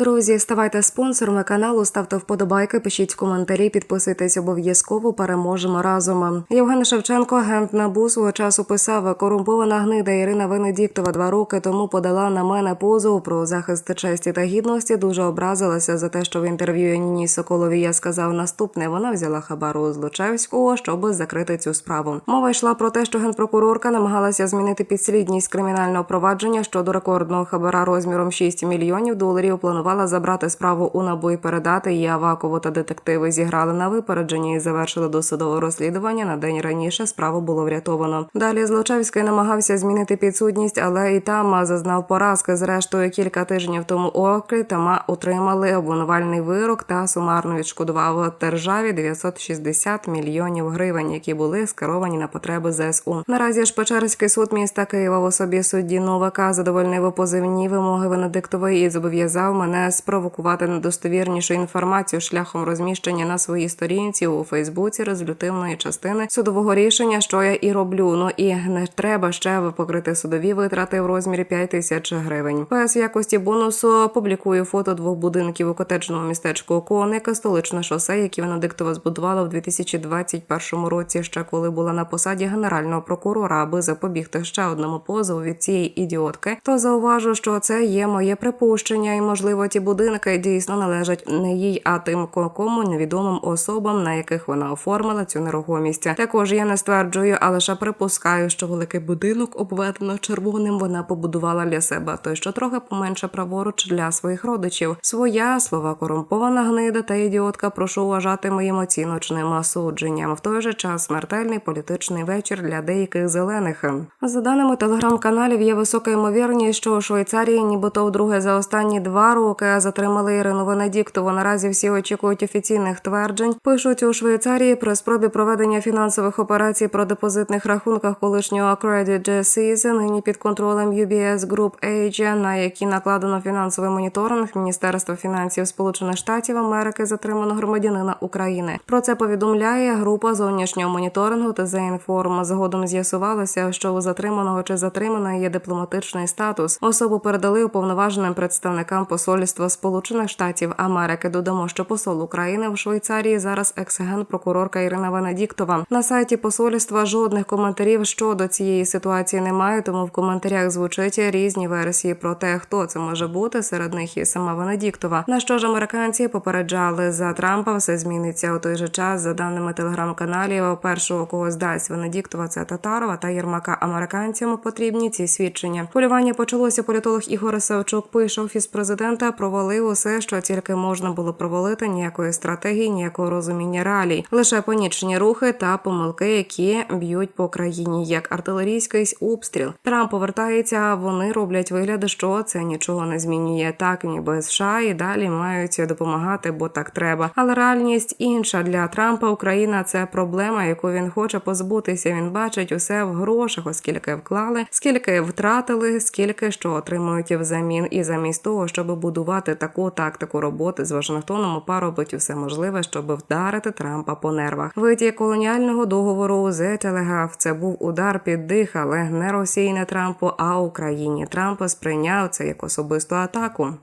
Друзі, ставайте спонсорами каналу, ставте вподобайки, пишіть коментарі, підписуйтесь обов'язково. Переможемо разом. Євген Шевченко, агент НАБУ, свого часу писав корумпована гнида Ірина Венедіктова два роки тому подала на мене позов про захист честі та гідності. Дуже образилася за те, що в інтерв'ю Ніні Соколові я сказав наступне. Вона взяла хабару Злочевського, щоб закрити цю справу. Мова йшла про те, що генпрокурорка намагалася змінити підслідність кримінального провадження щодо рекордного хабара розміром 6 мільйонів доларів. Планувала забрати справу у НАБУ і передати її Авакову та детективи зіграли на випередження і завершили досудове розслідування. На день раніше справу було врятовано. Далі Злочевський намагався змінити підсудність, але і там зазнав поразки. Зрештою, кілька тижнів тому окрі тама отримали обвинувальний вирок та сумарно відшкодував державі 960 мільйонів гривень, які були скеровані на потреби ЗСУ. Наразі ж Печерський суд міста Києва в особі судді Новака задовольнив позивні вимоги Венедиктової і зобов'язав мене спровокувати недостовірнішу інформацію шляхом розміщення на своїй сторінці у Фейсбуці резолютивної частини судового рішення, що я і роблю. Ну і не треба ще покрити судові витрати в розмірі 5 тисяч гривень. ПС якості бонусу публікую фото двох будинків у котеджному містечку Коника, столичне шосе, які Венедиктова збудувала в 2021 році, ще коли була на посаді генерального прокурора, аби запобігти ще одному позову від цієї ідіотки. То зауважу, що це є моє припущення, і можливо ті будинки дійсно належать не їй, а тим кому невідомим особам, на яких вона оформила цю нерухомість. Також я не стверджую, а лише припускаю, що великий будинок, обведено червоним, вона побудувала для себе, той що трохи поменше праворуч для своїх родичів. Своя слова корумпована гнида та ідіотка. Прошу вважати моїм оціночним осудженням. В той же час смертельний політичний вечір для деяких зелених. За даними телеграм-каналів, є висока ймовірність, що у Швейцарії, нібито вдруге за останні два роки затримали Ірину Венедіктову. Наразі всі очікують офіційних тверджень. Пишуть у Швейцарії при спробі проведення фінансових операцій про депозитних рахунках колишнього Credit Suisse, нині під контролем UBS Group Asia, на які накладено фінансовий моніторинг Міністерства фінансів Сполучених Штатів Америки затримано громадянина України. Про це повідомляє група зовнішнього моніторингу ТЗ Інформ. Згодом з'ясувалося, що у затриманого чи затриманої є дипломатичний статус. Особу передали уповноваженим представникам посольства Сполучених Штатів Америки. Додамо, що посол України в Швейцарії зараз екс-ген-прокурорка Ірина Венедіктова. На сайті посольства жодних коментарів щодо цієї ситуації немає, тому в коментарях звучить різні версії про те, хто це може бути. Серед них і сама Венедіктова. На що ж американці попереджали за Трампа, все зміниться у той же час. За даними телеграм-каналів, першого кого здасть Венедіктова, це Татарова та Єрмака. Американцям потрібні ці свідчення. Полювання почалося. Політолог Ігор Савчук пише, офіс президента провалив усе, що тільки можна було провалити. Ніякої стратегії, ніякого розуміння реалій, лише панічні рухи та помилки, які б'ють по країні, як артилерійський обстріл. Трамп повертається. Вони роблять вигляд, що це нічого не змінює. Так ніби США і далі мають допомагати, бо так треба. Але реальність інша для Трампа. Україна це проблема, яку він хоче позбутися. Він бачить усе в грошах, оскільки вклали, скільки втратили, скільки що отримують взамін. І замість того, щоб будувати таку тактику роботи з Вашингтоном, ОПА робить усе можливе, щоб вдарити Трампа по нервах. Витік колоніального договору The телеграф – це був удар під дих, але не Росії, не Трампу, а Україні. Трамп сприйняв це як особисту атаку.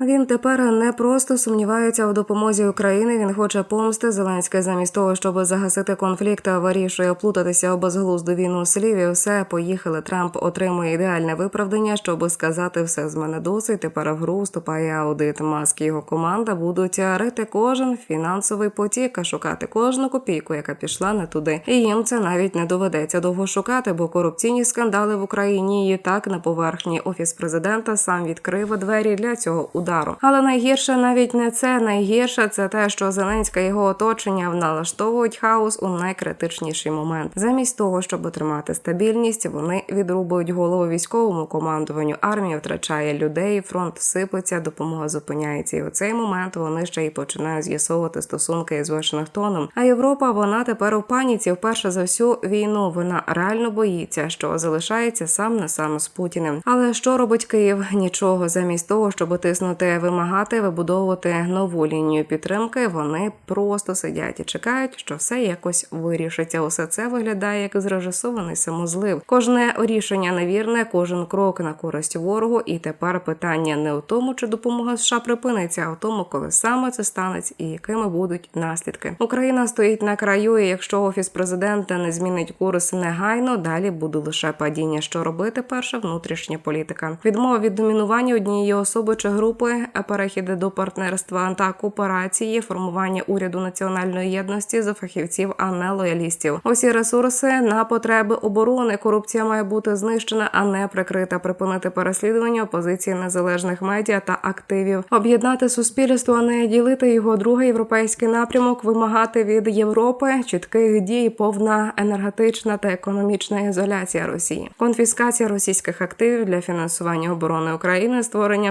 Він тепер не просто сумнівається у допомозі України. Він хоче помсти. Зеленський замість того, щоб загасити конфлікт, вирішує плутатися у безглузду війну слів. І все поїхали. Трамп отримує ідеальне виправдання, щоб сказати все з мене досить. Тепер в гру вступає аудит. Маск і його команда будуть рити кожен фінансовий потік, а шукати кожну копійку, яка пішла не туди. І їм це навіть не доведеться довго шукати, бо корупційні скандали в Україні і так на поверхні. Офіс президента сам відкрив двері для цього удару. Але найгірше навіть не це. Найгірше це те, що Зеленська його оточення налаштовують хаос у найкритичніший момент. Замість того, щоб отримати стабільність, вони відрубують голову військовому командуванню. Армія втрачає людей, фронт сипеться, допомога зупиняється. І у цей момент вони ще й починають з'ясовувати стосунки з Вашингтоном. А Європа вона тепер у паніці. Вперше за всю війну вона реально боїться, що залишається сам на сам з Путіним. Але що робить Київ? Нічого замість того, щоб тиснути тиснути, вимагати, вибудовувати нову лінію підтримки. Вони просто сидять і чекають, що все якось вирішиться. Усе це виглядає як зрежисований самозлив. Кожне рішення невірне, кожен крок на користь ворогу. І тепер питання не у тому, чи допомога США припиниться, а у тому, коли саме це станеться і якими будуть наслідки. Україна стоїть на краю. і Якщо офіс президента не змінить курс негайно, далі буде лише падіння. Що робити? Перше внутрішня політика. Відмова від домінування однієї особи чи групи, а перехід до партнерства та кооперації, формування уряду національної єдності за фахівців, а не лоялістів. Усі ресурси на потреби оборони. Корупція має бути знищена, а не прикрита. Припинити переслідування опозиції незалежних медіа та активів, об'єднати суспільство, а не ділити його. Другий європейський напрямок, вимагати від Європи чітких дій, повна енергетична та економічна ізоляція Росії, конфіскація російських активів для фінансування оборони України, створення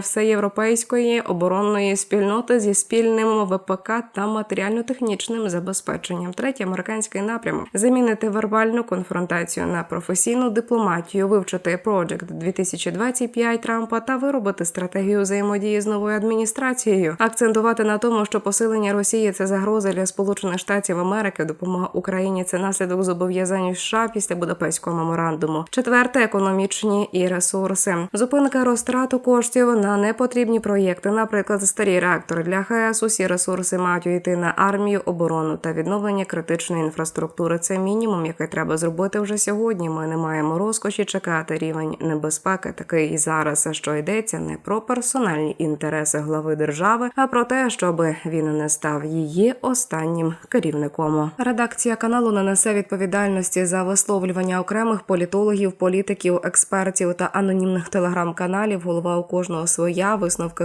всеєвропейської оборонної спільноти зі спільним ВПК та матеріально-технічним забезпеченням. Третій американський напрямок замінити вербальну конфронтацію на професійну дипломатію, вивчити Project 2025 Трампа та виробити стратегію взаємодії з новою адміністрацією, акцентувати на тому, що посилення Росії це загроза для Сполучених Штатів Америки, допомога Україні це наслідок зобов'язань США після Будапештського меморандуму. Четверте економічні і ресурси. Зупинка розтрату коштів на непотрібні проєкти, наприклад, старі реактори для ХС. Усі ресурси мають йти на армію, оборону та відновлення критичної інфраструктури. Це мінімум, який треба зробити вже сьогодні. Ми не маємо розкоші чекати рівень небезпеки, такий і зараз, що йдеться не про персональні інтереси глави держави, а про те, щоб він не став її останнім керівником. Редакція каналу не несе відповідальності за висловлювання окремих політологів, політиків, експертів та анонімних телеграм-каналів. Голова у кожного своя. Висновки